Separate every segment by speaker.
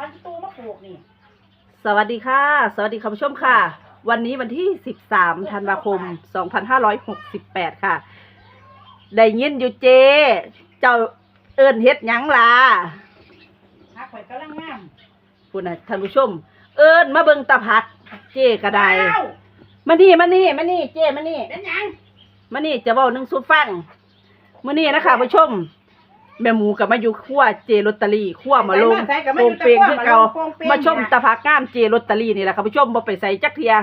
Speaker 1: พันธุ์ตูมาปลูกนี่
Speaker 2: สวัสดีค่ะ สวัสดีคุณผู้ชมค่ะ วันนี้วันที่ 13 ธันวาคม 2568 ค่ะ ได้ยินอยู่เจ เจ้าเอิ้นเฮ็ดหยังล่ะ
Speaker 1: ฮักข่อยกำลังงาม
Speaker 2: คุณน่ะท่านผู้ชม เอิ้นมาเบิ่งตาผัก เจก็ได
Speaker 1: อ้าว
Speaker 2: มานี่มานี่มานี่เจมานี่
Speaker 1: เป็นหยัง
Speaker 2: มานี่จะเว้าหนึงสู่ฟังมื้อนี้นะคะผู้ชม แม่หมูกับมาอยู่ครัวเจลอตเตอรี่ครัวมาลง
Speaker 1: ใส่กับ
Speaker 2: โปงเปงคือเก่า
Speaker 1: โป่งเปง
Speaker 2: มาชมตาผักงามเจลอตเตอรี่นี่แหละค่ะผู้ชมบ่ไปใส่จักเทีย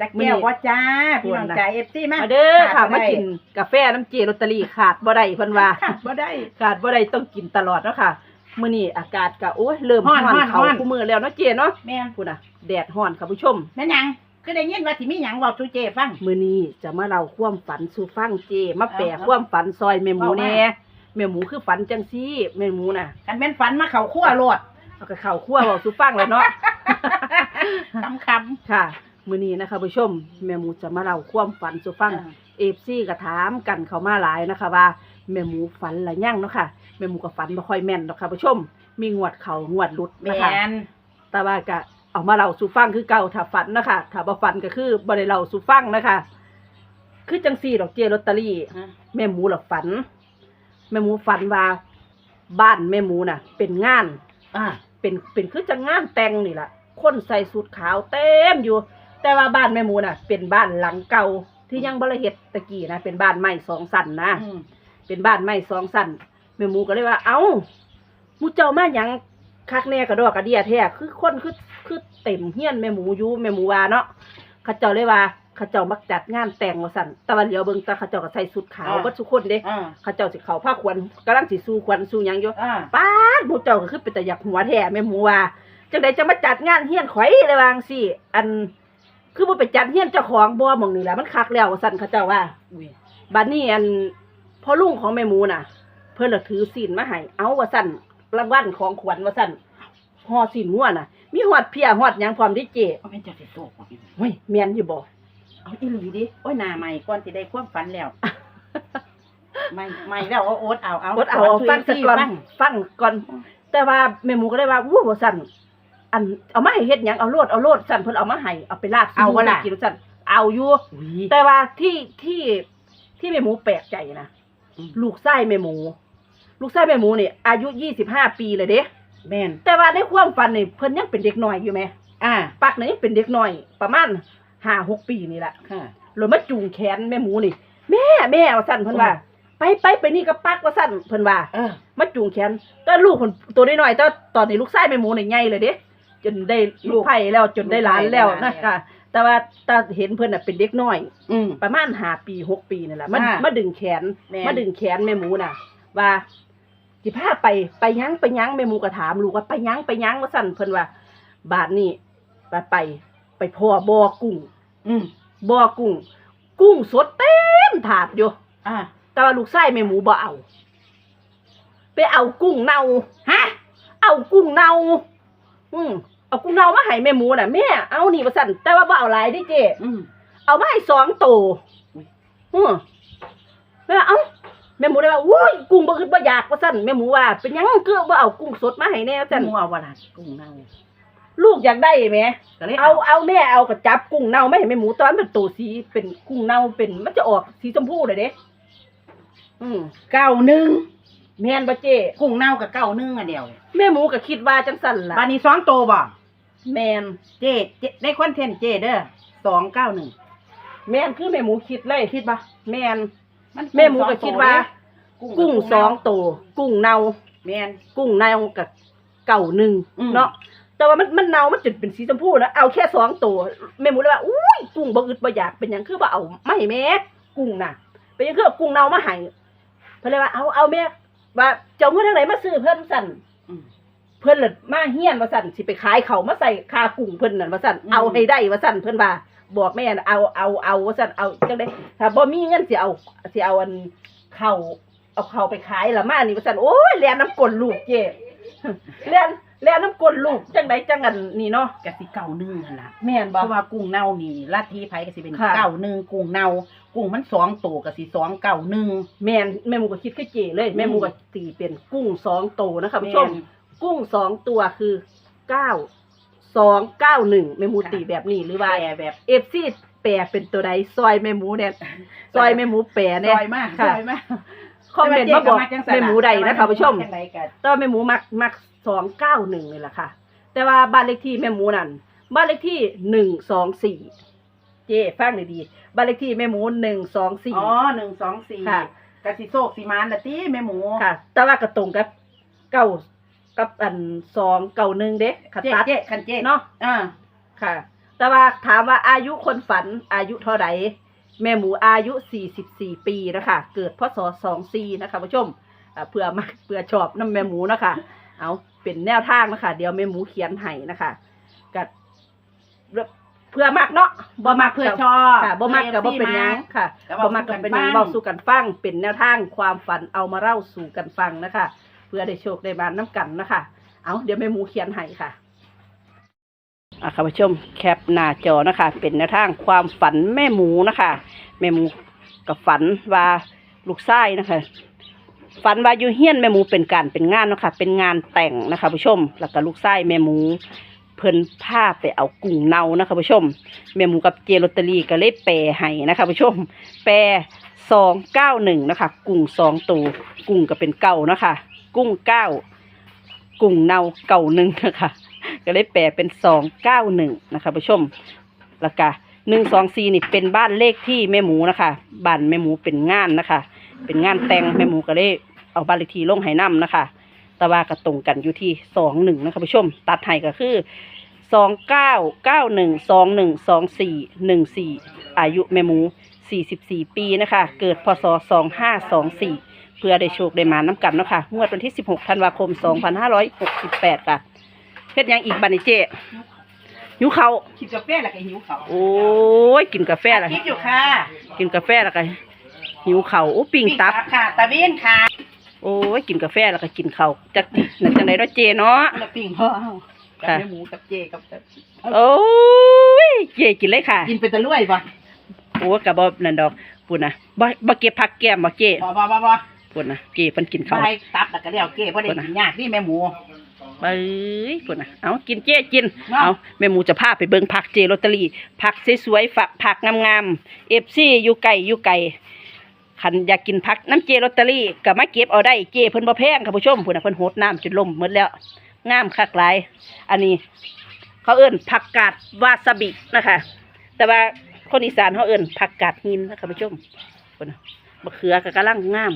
Speaker 1: จะแก้วว่าจ้าพี่น้อง
Speaker 2: พูดนะ
Speaker 1: จ่ายเอฟซีมา
Speaker 2: มาเด้อค่ะ
Speaker 1: ขาดบ่
Speaker 2: มา
Speaker 1: ได้
Speaker 2: กินกาแฟน้ำเจลอตเตอรี่ขาดบ่ได้เพิ่นว่า
Speaker 1: ขาดบ่ได้
Speaker 2: ขาดบ่ได้ต้องกินตลอดเนาะค่ะมื้อนี้อากาศก็โอ้ยเริ่ม
Speaker 1: ฮ้อน
Speaker 2: ร้อน
Speaker 1: ฮ้อน
Speaker 2: เขา
Speaker 1: ฮ้อน
Speaker 2: คู่มือแล้วเนาะเจเนาะ
Speaker 1: แม่น
Speaker 2: พูดน่ะแดดร้อนค่ะผู้ชม
Speaker 1: แม่นหยังคือได้ยินว่าสิมีหยังบอกทูเจฟัง
Speaker 2: มื้อนี้จะมาเล่าความฝันสู่ฟังเจมาแปล
Speaker 1: เอา
Speaker 2: ความฝันซอยแม่หมู
Speaker 1: เอามา
Speaker 2: แหน่ แม่หมูคือฝันจังซี่แม่หมูน่ะ
Speaker 1: กันแม่นฝันมาเข้าครัวโลด
Speaker 2: เอาก็เข้าครัวเว้าสู่ฟังแล้วเนาะ
Speaker 1: คำค
Speaker 2: ค่ะ มื้อนี้นะคะผู้ชมแม่หมูจะมาเล่าความฝันสู่ำฟังเอฟซีก็ถามกันเขามาหลายนะคะว่าแม่หมูฝันหรือยังเนาะค่ะแม่หมูก็ฝันบ่ค่อยแม่นเนาะค่ะผู้ชม มีงวดเขางวดหลุด
Speaker 1: แม
Speaker 2: นะคะ
Speaker 1: น
Speaker 2: แต่ว่าก็เอามาเล่าสู่ฟังคือเก่าถ้าฝันนะคะถ้าบ่ฝันก็คือบ่ได้เล่าสู่ฟังนะคะ คือจังซี่ดอกเจลอตเตอรี่ แม่หมูหลับฝัน แม่หมูฝันว่าบ้านแม่หมูน่ะ เป็นงาน
Speaker 1: อ่า
Speaker 2: เป็นเป็นคือจังงานแต่งนี่แหละคนใส่สูทขาวเต็มอยู่ แต่ว่าบ้านแม่หมูน่ะ เป็นบ้านหลังเก่าที่ยังบริเฮ็ดตะกี้นะเป็นบ้านไม้สองสันนะ
Speaker 1: อืม
Speaker 2: เป็นบ้านไม้สองสันแม่หมูก็เลยว่า เอ้าหมูเจ้ามาหยังคักแน่กระดอกกระเดียแท้คือคนคือคือเต็มเฮียนแม่หมูอยู่แม่หมูว่าเนาะเขาเจ้าเลยว่า เขาเจ้ามักจัดงานแต่งว่าสั่นแต่ว่าเหลียวเบิ่งแตาเขาเจ้าก็ใส่สุดขาวเบัดทุกคนเด้
Speaker 1: อ่า
Speaker 2: เขาเจ้าสิเขาผ้าควนกำลังสิสู้ควนสู้หยังอยู่
Speaker 1: อ่า
Speaker 2: ป้าดหมูเจ้าก็คือเป็นตะหยักหัวแท้แม่หมูว่าจังไดจะมาจัดงานเฮียนข่อยเลยวาจั่งสิอัน คือบ่ไปจัดเฮียนเจ้าของบ่หม่องนี่แหละมันคักแล้วว่าสั่นเขาเจ้าว่า
Speaker 1: อุ้ย
Speaker 2: บัดนี้อันพ่อลุงของแม่หมูน่ะ เพิ่นละถือศีลมาให้เอาว่าสั่นรางวัลของขวัญว่าสั่นฮอดศีลงัวน่ะ มีฮอดเพียฮอดหยังพร้อมเดิเจ
Speaker 1: เอาเป็นจะสิโตกว่าพี่
Speaker 2: เฮ้ยแม่นอยู่บ่
Speaker 1: เอาอีหลีดิโอ้ยหน้าใหม่ก่อนสิได้ความฝันแล้วใหม่ใหม่แล้วเอาโอ๊ตเอาเอา
Speaker 2: อดเอาเอาฟังซะก่อนฟังก่อน แต่ว่าแม่หมูก็เลยว่าวู้บ่สั่นอันเอามาให้เฮ็ดหยังเอาโลดเอาโลดสั่นเพิ่นเอามาให้เอาไปลาบ
Speaker 1: เอาบ่ล่ะ
Speaker 2: กินสั่นเอาอยู่
Speaker 1: อุ้ย
Speaker 2: แต่ว่าที่ที่ที่แม่หมูแปลกใจนะ
Speaker 1: อืม
Speaker 2: ลูกไส้แม่หมู ลูกไส้แม่หมูนี่อายุยี่สิบห้าปีเลยเด้
Speaker 1: แม่น
Speaker 2: แต่ว่าในความฝันนี่เพิ่นยังเป็นเด็กน้อยอยู่ไหม
Speaker 1: อ่า
Speaker 2: ปักนี่ยังเป็นเด็กน้อย ประมาณ ห้าหกปีนี่แหละ
Speaker 1: ค่ะ
Speaker 2: แล้วมาจูงแขนแม่หมูนี่ แม่แม่ว่าสั่นเพิ่นว่า ไปไปไปนี่กับปักว่าสั่นเพิ่นว่า
Speaker 1: เออ
Speaker 2: มาจูงแขนก็ลูกคนตัวน้อยๆแต่ตอนนี้ลูกไส้แม่หมูนี่ใหญ่เลยเด้จนได้ลูกไผ่แล้วจนได้หลานแล้วนะคะแต่ว่าตาเห็นเพิ่นน่ะเป็นเด็กน้อย
Speaker 1: อืม
Speaker 2: ประมาณห้าปีหกปีนี่แหละมา
Speaker 1: อ่า
Speaker 2: มาดึงแขน
Speaker 1: แม่น
Speaker 2: มาดึงแขนแม่หมูน่ะ ว่าสิพาไปไปหยังไปหยังแม่หมูก็ถามลูกว่าไปหยังไปหยังว่าสั่นเพิ่นว่า บาทนี่ไปไป ไปพ่อบ่อกุ้ง
Speaker 1: อืม
Speaker 2: บ่อกุ้ง กุ้งสดเต็มถาดอยู่
Speaker 1: อ่า
Speaker 2: แต่ว่าลูกชายแม่หมูบ่เอา ไปเอากุ้งเน่า
Speaker 1: ฮะ
Speaker 2: เอากุ้งเน่า อืมเอากุ้งเน่ามาให้แม่หมูน่ะแม่เอานี่ว่าสั่นแต่ว่าบ่เอาหลายเด้เจ้
Speaker 1: อืม
Speaker 2: เอามาให้สองตัว
Speaker 1: อุ๊ย
Speaker 2: อืมแม่ว่าเอ้าแม่หมูได้ว่าอุ้ยกุ้งบ่คือบ่อยากว่าซั่นแม่หมูว่า เป็นหยังคือบ่เอากุ้งสดมาให้แน่ว่า
Speaker 1: จั
Speaker 2: ซั่
Speaker 1: น
Speaker 2: น
Speaker 1: หัววลากุ้งเน่า
Speaker 2: ลูกอยากได้แหม
Speaker 1: ก็เลย
Speaker 2: เอาเอาแม่เอากระจับกุ้งเน่าไม่ให้แม่หมูตอนเป็นตัวสีเป็นกุ้งเน่าเป็นมันจะออกสีชมพูเลยเด้อืม
Speaker 1: เก้าหนึ่ง
Speaker 2: แม่นบ่เจ้
Speaker 1: กุ้งเน่ากับเก้าหนึ่งอันเดียว
Speaker 2: แม่หมูก็คิดว่าจังซั่นล่ะ
Speaker 1: บานนี้สองโตวบ่
Speaker 2: แม่น
Speaker 1: เจ๊เจ๊ได้คอนเทนต์เจ๊เด้อสองเก้าหนึ่ง
Speaker 2: แม่นคือแม่หมูคิดเลย
Speaker 1: คิดปะ
Speaker 2: แม่น
Speaker 1: มัน
Speaker 2: แม่หมูก็คิดว่า กุ้งสอง
Speaker 1: ตัว
Speaker 2: ตัวกุ้งเน่า
Speaker 1: แม่น
Speaker 2: กุ้งเน่ากับเก่าหนึ่ง
Speaker 1: อืม
Speaker 2: เนาะ แต่ว่ามันมันเน่ามันจนเป็นสีชมพูนะเอาแค่สองตัวแม่หมูเลยว่าอุ้ยกุ้งบ่อึดบ่อยากเป็นหยังคือบ่เอาไม่แม่กุ้งน่ะ เป็นหยังคือเอากุ้งเน่ามาให้เพิ่นเลยว่าเอาเอาแม่ว่าเจ้าเงินทางไหนมาซื้อเพิ่นสั่น
Speaker 1: อืม
Speaker 2: เพิ่นเลยมาเฮียนว่าสั่นสิไปขายเขาวมาใส่คากุ้งเพิ่นนั่นว่าสั่น
Speaker 1: อืม
Speaker 2: เอาให้ได้ว่าสั่นเพิ่นว่าบอกแม่น่ะเอาเอาเอาว่าสั่นเอาจังได๋ถ้าบ่มีเงินสิเอาสิเอาอันเข้าวเอาเข้าวไปขายละมานี่ว่าสั่นโอ้ยแล่นน้ำกลนลูกเจ้แล่น แล่นน้ำกลนลูกจังไดจังอันนี่เนาะ
Speaker 1: กะสิเก้าหนึ่งนั่นล่ะ
Speaker 2: แม่น
Speaker 1: เพ
Speaker 2: บ่
Speaker 1: ราะว่ากุ้งเน่านี่ลัทธิไผก็สิเป็น
Speaker 2: ค่ะ
Speaker 1: เก้าหนึ่งกุ้งเน่ากุ้งมันสองตัวก็สิสองเก้าหนึ่ง
Speaker 2: แม่นแม่หมูก็คิดคือเจเลย แม่หมูก็ตีเป็นกุ้งสองตัวนะคะผู้ชม
Speaker 1: แม่น
Speaker 2: กุ้งสองตัวคือเก้าสองเก้าหนึ่งแม่หมูตีแบบนี้หรือว่า
Speaker 1: แปลแบบ
Speaker 2: เอฟซีแปรเป็นตัวใดซอยแม่หมูเนี่ยซอยแม่หมูแปร
Speaker 1: ซ
Speaker 2: เนี่ย
Speaker 1: อยมากซ
Speaker 2: ค่ะ
Speaker 1: อยมาก
Speaker 2: คอมเมนต์มาบอกแม่หมูใดนะคะผู้ชม
Speaker 1: จังใดกัน
Speaker 2: แต่ว่าแม่หมูมักมักสองเก้าหนึ่งนี่แหละค่ะ แต่ว่าบ้านเลขที่แม่หมูนั่นบ้านเลขที่หนึ่งสองสี่เจ๊ฟังดีๆบ้านเลขที่แม่หมูหนึ่งสองสี่
Speaker 1: อ๋อหนึ่งสองสี่
Speaker 2: ค่ะ
Speaker 1: กะสิโซกสีมานละตีแม่หมู
Speaker 2: ค่ะ แต่ว่าก็ตรงกับเก้ากับอันสองเก้าหนึ่งเด้ขัด
Speaker 1: เจ๊
Speaker 2: ตัด
Speaker 1: เจ๊คันเจ๊
Speaker 2: เนาะ
Speaker 1: อ่า
Speaker 2: ค่ะ แต่ว่าถามว่าอายุคนฝันอายุเท่าไหร่ แม่หมูอายุ 44 ปีนะคะ เกิดพศ24นะคะผู้ชมอ่าเพื่อมาเพื่อชอบน้ำแม่หมูนะคะ เอาเป็นแนวทางนะคะ เดี๋ยวแม่หมูเขียนให้นะคะกัดเพื่อมักเนาะ
Speaker 1: บ่มักเพื่อชอบ
Speaker 2: ค่ะบ่มักกับบ่เป็นหยังค่ะ
Speaker 1: แต่ว่า
Speaker 2: บ่มักกับเป็นหยัง
Speaker 1: ฟัง
Speaker 2: เว้าสู่กันฟัง เป็นแนวทางความฝันเอามาเล่าสู่กันฟังนะคะ เพื่อได้โชคได้บานน้ำกันนะคะ เอาเดี๋ยวแม่หมูเขียนให้ค่ะ อะค่ะผู้ชมแคปหน้าจอนะคะ เป็นแนวทางความฝันแม่หมูนะคะ แม่หมูกับฝันว่าลูกไส้นะคะ ฝันว่าอยู่เฮียนแม่หมูเป็นการเป็นงานนะคะ เป็นงานแต่งนะคะผู้ชม แล้วก็ลูกไส้แม่หมูเพิ่นพาไปเอากุ้งเนานะคะผู้ชมแม่หมูกับเจลอตเตอรี่ก็เลยแปรให้นะคะผู้ชม แปรสองเก้าหนึ่งนะคะ กุ้งสองตัวกุ้งก็เป็นเก่านะคะ กุ้งเก้ากุ้งเนาเก่าหนึ่งนะคะ ก็เลยแปลเป็นสองเก้าหนึ่งนะคะผู้ชมแล้วก็หนึ่งสองสี่นี่เป็นบ้านเลขที่แม่หมูนะคะบ้านแม่หมูเป็นงานนะคะ เป็นงานแต่งแม่หมูก็เลยเอาบ้านเลขที่ลงให้นํนะคะ แต่ว่าก็ตรงกันอยู่ที่สองหนึ่งนะคะผู้ชม ตัดให้ก็คือสองเก้าเก้าหนึ่งสองหนึ่งสองสี่หนึ่งสี่อายุแม่หมูสี่สิบสี่ปีนะคะ เกิดพศสองห้าสองสี่เพื่อได้โชคได้มาน้ำกันนะคะงวดวันที่สิบหกธันวาคมสองพันห้าร้อยหกสิบแปดค่ะ เฮ็ดหยังอีกบัดนิเจหิวเขาว
Speaker 1: คิดกาแฟแล้วก็หิวเขาว
Speaker 2: โอ้ยกินกาแฟแล้ว
Speaker 1: คิดอยู่ค่ะ
Speaker 2: กินกาแฟแล้วก็หิวเขาวโอ้ปิ่งตับ
Speaker 1: ค่ะตะเวนค่ะ
Speaker 2: โอ้ยกินกาแฟแล้วก็กินข้าวจักนั่นจังไดเนาะเจเนาะ
Speaker 1: แล้วปิ้งพ่อเอากับ
Speaker 2: ค่ะ
Speaker 1: แม่หมูกับเจกับ
Speaker 2: โอ้ยเจกินเลยค่ะ
Speaker 1: กินเป็นตะลุ่ยบ่
Speaker 2: โอ้กะบ่นั่นดอกปุ่นน่ะบ่บ่เก็บผักแก้มบ่เจ
Speaker 1: บ่บ่บ่บ่
Speaker 2: ปุ่นน่ะเจเพิ่นกินข้าว
Speaker 1: ไปตับแล้วก็เดี๋ยวเก้บ่ได้กินยากนี่แม่หมู
Speaker 2: เอ้ยปุ่นน่ะเอากินเจกิน
Speaker 1: เนาะ
Speaker 2: เอาแม่หมูจะพาไปเบิ่งผักเจลอตเตอรี่ผักสวยๆฝักผักงามๆ FC อยู่ไกลอยู่ไกลคันอยากกินผักน้ำเจลอตเตอรี่ก็มาเก็บเอาได้เจเพิ่นบ่แพงค่ะผู้ชมพุ่นน่ะเพิ่นโหดน้ำจนล่มหมดแล้วงามคักหลาย อันนี้ เขาเอิ้นผักกาดวาซาบินะคะ แต่ว่าคนอีสานเขาเอิ้นผักกาดหินนะคะผู้ชมคนน่ะมะเขือก็กำลังงาม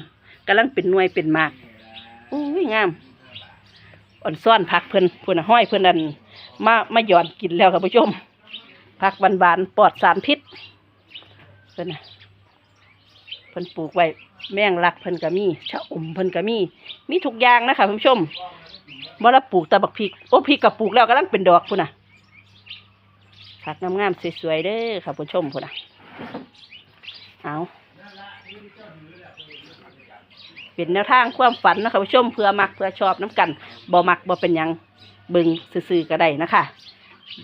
Speaker 2: กำลังเป็นหน่วยเป็นหมากอุ้ยงาม อ่อนซ่อนผักเพิ่นเพิ่นน่ะห้อยเพิ่นนั่นมามาหย่อนกินแล้วค่ะผู้ชมผักหวานๆปลอดสารพิษเพิ่นนะเพิ่นปลูกไว้แมงลักเพิ่นก็มีชะอมเพิ่นก็มี มีทุกอย่างนะคะคุณผู้ชมบ่ละปลูกตะบักพริกโอ้พริกกับปลูกแล้วกำลังเป็นดอกพุ่นน่ะผักงามๆสวยๆเด้อค่ะผู้ชมพุ่นน่ะเอา เป็นแนวทางความฝันนะคะผู้ชมเพื่อมักเพื่อชอบน้ำกันบ่มักบ่เป็นหยังเบิ่งซื่อๆก็ได้นะคะ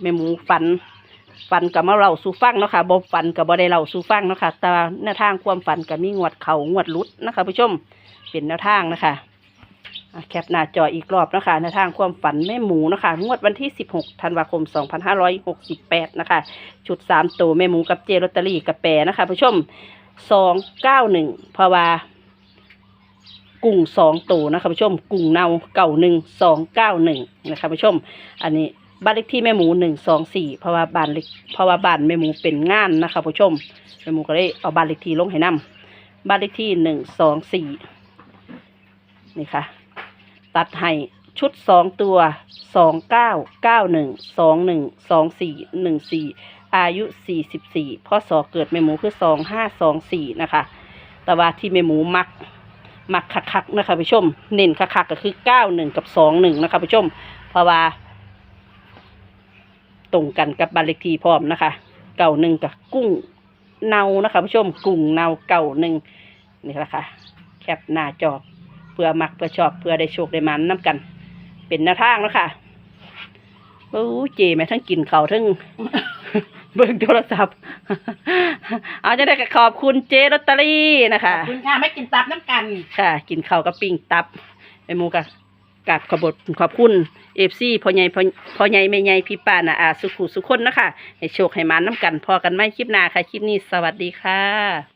Speaker 2: แม่หมูฝันฝันกับมาเล่าสู่ฟังเนาะค่ะบ่ฝันกับบ่ได้เล่าสู่ฟังเนาะค่ะแต่ว่าแนวทางความฝันก็มีงวดเขางวดลุดนะคะผู้ชมเป็นแนวทางนะคะอะแคปหน้าจออีกรอบนะคะในทางความฝันแม่หมูนะคะงวดวันที่ 16ธันวาคม 2568 นะคะ ชุด 3 ตัวแม่หมูกับเจลอตเตอรี่กับแปรนะคะผู้ชม 291เพราะว่า กุ้งสองตัวนะคะผู้ชม กุ้งเนาเก่าหนึ่งสองเก้าหนึ่งนะคะผู้ชม อันนี้บ้านเลขที่แม่หมูหนึ่งสองสี่เพราะว่าบ้านเล็กเพราะว่าบ้านแม่หมูเป็นงานนะคะผู้ชมแม่หมูก็เลยเอาบ้านเลขที่ลงให้นํบ้านเลขที่หนึ่งสองสี่นี่ค่ะ ตัดให้ชุดสองตัวสองเก้าเก้าหนึ่งสองหนึ่งสองสี่หนึ่งสี่อายุสี่สิบสี่พ่อสอเกิดแม่หมูคือสองห้าสองสี่นะคะ แต่ว่าที่แม่หมูมัก มักคักๆนะคะผู้ชม เน้นคักๆก็คือเก้าหนึ่งกับสองหนึ่งนะคะผู้ชม เพราะว่า ตรงกันกับบ้านเลขที่พร้อมนะคะเก่าหนึ่งกับกุ้งเนานะคะผู้ชมกุ้งเนาเก่าหนึ่งนี่แหละค่ะแคปหน้าจอเพื่อมักเพื่อชอบเพื่อได้โชคได้มันน้ำกัน เป็นแนวทางแล้วค่ะโอ้เจแม่ทั้งกินเขาทั้ง เบิ่งโทรศัพท์ เอาจะได้ก็ขอบคุณเจลอตเตอรี่นะคะ
Speaker 1: ขอบคุณค่ะไม่กินตับน้ำกัน
Speaker 2: ค่ะ กินข้าวกับปิ้งตับไอหมูกับกับขอบทขอบคุณเอฟซีพ่อใหญ่พ่อพ่อใหญ่แม่ใหญ่พี่ป้านาอาสุขุสุคนนะคะให้โชคให้หมานน้ำกันพอกันไหมคลิปหน้าค่ะ คลิปนี้สวัสดีค่ะ